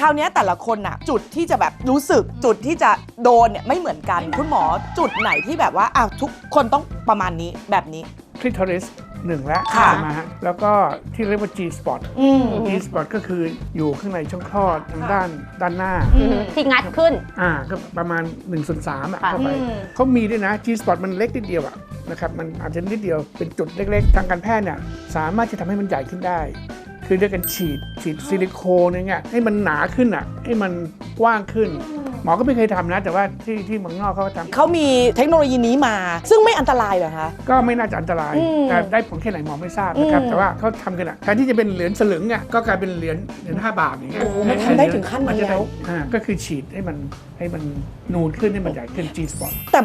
คราวเนี้ยแต่ละคนน่ะจุดที่จะแบบรู้สึกจุดที่จะโดนเนี่ยไม่เหมือนกัน คุณหมอจุดไหนที่แบบว่าอ้าวทุกคนต้องประมาณนี้แบบนี้ คลิทอริสหนึ่งแล้วค่ะใช่ไหมฮะแล้วก็ที่เรียกว่า G spot อืม G spot ก็คืออยู่ข้างในช่องคลอดทางด้านด้านหน้าอืมที่งัดขึ้น อ่าก็ประมาณ1นส่วนสามอะค่ะ เข้าไปอืม เขามีด้วยนะ G spot มันเล็กนิดเดียวอะนะครับมันอาจจะนิดเดียวเป็นจุดเล็กๆ ทางการแพทย์เนี่ยสามารถจะทำให้มันใหญ่ขึ้นได้ คือด้วยการฉีดฉีดซิลิโคนอย่างเงี้ยให้มันหนาขึ้นอะให้มันกว้างขึ้น หมอก็ไม่เคยทำนะ แต่ว่าที่ที่เมืองนอกเขาก็ทำ เขามีเทคโนโลยีนี้มา ซึ่งไม่อันตรายเหรอคะ ก็ไม่น่าจะอันตรายอืมแต่ได้ผลแค่ไหนหมอไม่ทราบนะครับ อืม แต่ว่าเขาทำกันอะแทนที่จะเป็นเหรียญสลึงอะก็กลายเป็นเหรียญเหรียญห้าบาทอย่างเงี้ยโอ้โหมันทำได้ถึงขั้นนั้นมัจะแล้ว อ่าก็คือฉีดให้มันให้มันนูนขึ้นให้มันใหญ่ขึ้น G spot แต่